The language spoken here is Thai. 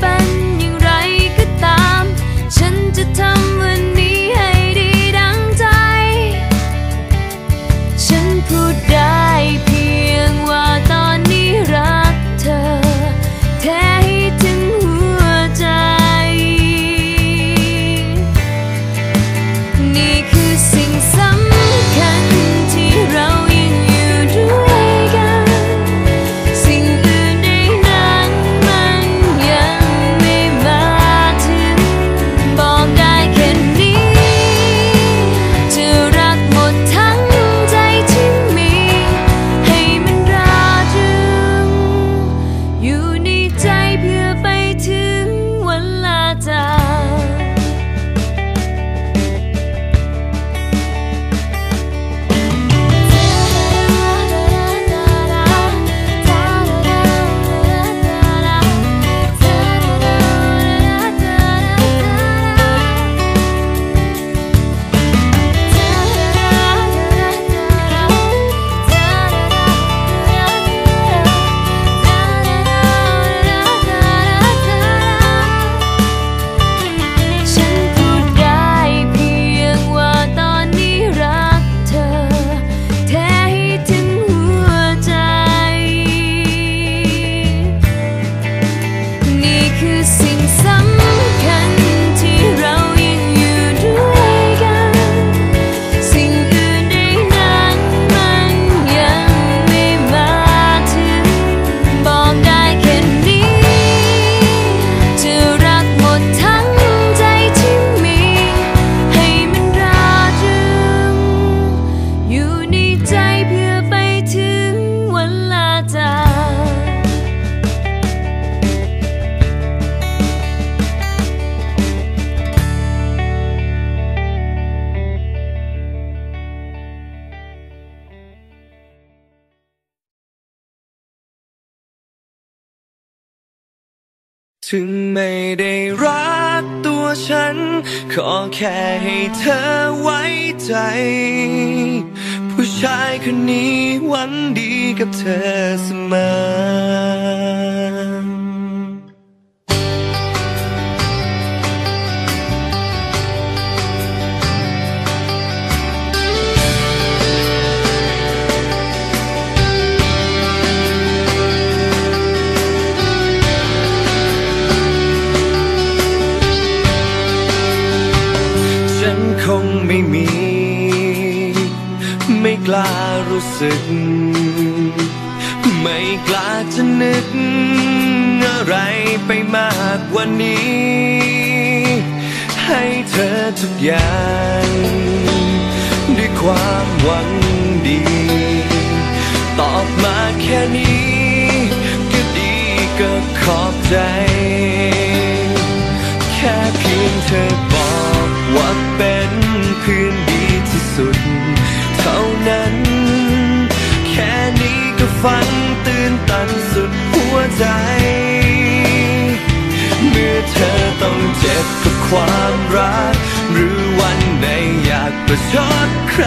半 ถึงไม่ได้รักตัวฉัน ขอแค่ให้เธอไว้ใจ ผู้ชายคนนี้หวังดีกับเธอเสมอ กล้ารู้สึก ไม่กล้าจะนึก อะไรไปมากกว่านี้ ให้เธอทุกอย่าง ด้วยความหวังดี ตอบมาแค่นี้ ก็ดีก็ขอบใจ แค่เพียงเธอบอกว่าเป็นเพื่อนดีที่สุด ความรัก หรือวันไหนอยากประชดใคร